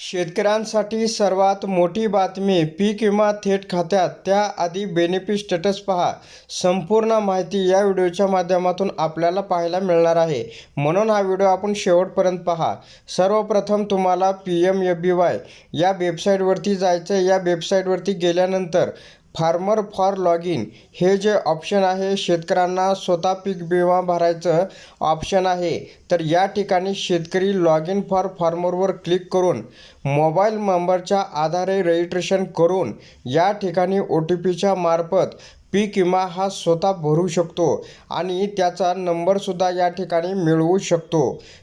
शेतकऱ्यांसाठी सर्वात मोठी बातमी पीक विमा थेट खात्यात. त्याआधी बेनिफिट स्टेटस पहा. संपूर्ण माहिती या व्हिडिओच्या माध्यमातून आपल्याला पाहायला मिळणार आहे. म्हणून हा व्हिडिओ आपण शेवटपर्यंत पहा. सर्वप्रथम तुम्हाला P M F B Y या वेबसाईटवरती जायचं आहे या वेबसाईटवरती गेल्यानंतर फार्मर फॉर लॉग इन हे जे ऑप्शन आहे शेतकऱ्यांना स्वतः पीक विमा भरायचं ऑप्शन आहे. तर या ठिकाणी शेतकरी लॉग इन फॉर फार्मरवर क्लिक करून मोबाईल नंबरच्या आधारे रजिस्ट्रेशन करून या ठिकाणी ओ टी पीच्या मार्फत पीक विमा हा स्वतः भरू शकतो आणि त्याचा नंबरसुद्धा या ठिकाणी मिळवू शकतो.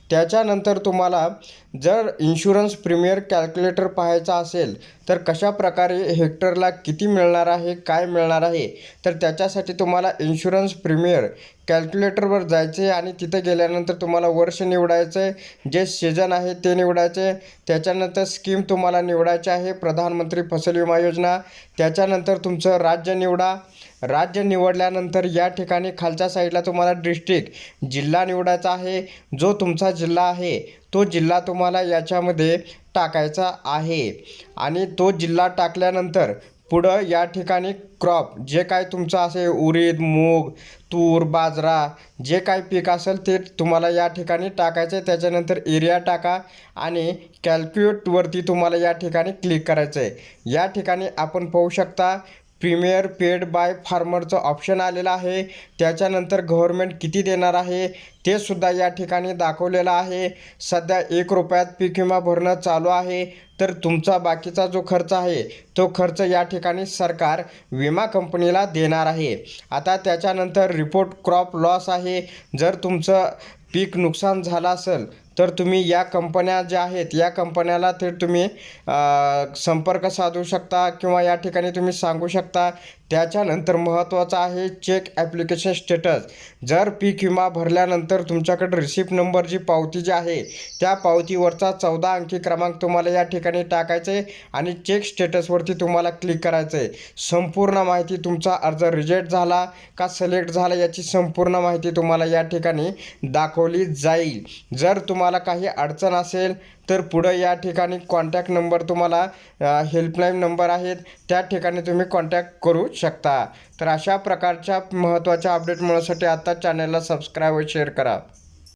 त्याच्यानंतर तुम्हाला जर इन्शुरन्स प्रीमियर कॅल्क्युलेटर पाहायचा असेल तर कशा प्रकारे हेक्टरला किती मिळणार आहे काय मिळणार आहे तर त्याच्यासाठी तुम्हाला इन्शुरन्स प्रीमियर कॅल्क्युलेटरवर जायचे आहे आणि तिथे गेल्यानंतर तुम्हाला वर्ष निवडायचं आहे जे सीजन आहे ते निवडायचे. आहे त्याच्यानंतर स्कीम तुम्हाला निवडायची आहे प्रधानमंत्री फसल विमा योजना. त्याच्यानंतर तुमचं राज्य निवडा. राज्य निवडल्यानंतर या ठिकाणी खालच्या साईडला तुम्हाला डिस्ट्रिक्ट जिल्हा निवडायचा आहे. जो तुमचा जिल्हा आहे तो जिल्हा तुम्हाला याच्यामध्ये टाकायचा आहे. आणि तो जिल्हा टाकल्यानंतर पुढं या ठिकाणी क्रॉप जे काय तुमचं असेल उडीद मूग तूर बाजरा जे काय पीक असेल ते तुम्हाला या ठिकाणी टाकायचं आहे त्याच्यानंतर एरिया टाका आणि कॅल्क्युलेटवरती तुम्हाला या ठिकाणी क्लिक करायचं आहे या ठिकाणी आपण पाहू शकता प्रीमियर पेड बाय फार्मरचं ऑप्शन आलेलं आहे. त्याच्यानंतर गव्हर्मेंट किती देणार आहे ते सुद्धा या ठिकाणी दाखवलेलं आहे. सध्या एक रुपयात पीक विमा भरणं चालू आहे. तर तुमचा बाकीचा जो खर्च आहे तो खर्च या ठिकाणी सरकार विमा कंपनीला देणार आहे. आता त्याच्यानंतर रिपोर्ट क्रॉप लॉस आहे. जर तुमचं पीक नुकसान झालं असेल तर तुम्ही या कंपन्या ज्या आहेत या कंपन्याला थेट तुम्ही संपर्क साधू शकता किंवा या ठिकाणी तुम्ही सांगू शकता. त्याच्यानंतर महत्त्वाचं आहे चेक ॲप्लिकेशन स्टेटस जर पीक विमा भरल्यानंतर तुमच्याकडे रिसिप्ट नंबर जी पावती जी आहे त्या पावतीवरचा चौदा अंकी क्रमांक तुम्हाला या ठिकाणी टाकायचा आहे आणि चेक स्टेटसवरती तुम्हाला क्लिक करायचं आहे संपूर्ण माहिती तुमचा अर्ज रिजेक्ट झाला का सिलेक्ट झाला याची संपूर्ण माहिती तुम्हाला या ठिकाणी दाखवली जाईल. जर तुम्हाला तुम्हाला काही अडचण असेल तर पुढं या ठिकाणी कॉन्टॅक्ट नंबर तुम्हाला हेल्पलाईन नंबर आहेत. त्या ठिकाणी तुम्ही कॉन्टॅक्ट करू शकता. तर अशा प्रकारच्या महत्त्वाच्या अपडेट मिळवण्यासाठी आत्ता चॅनलला सबस्क्राईब व शेअर करा.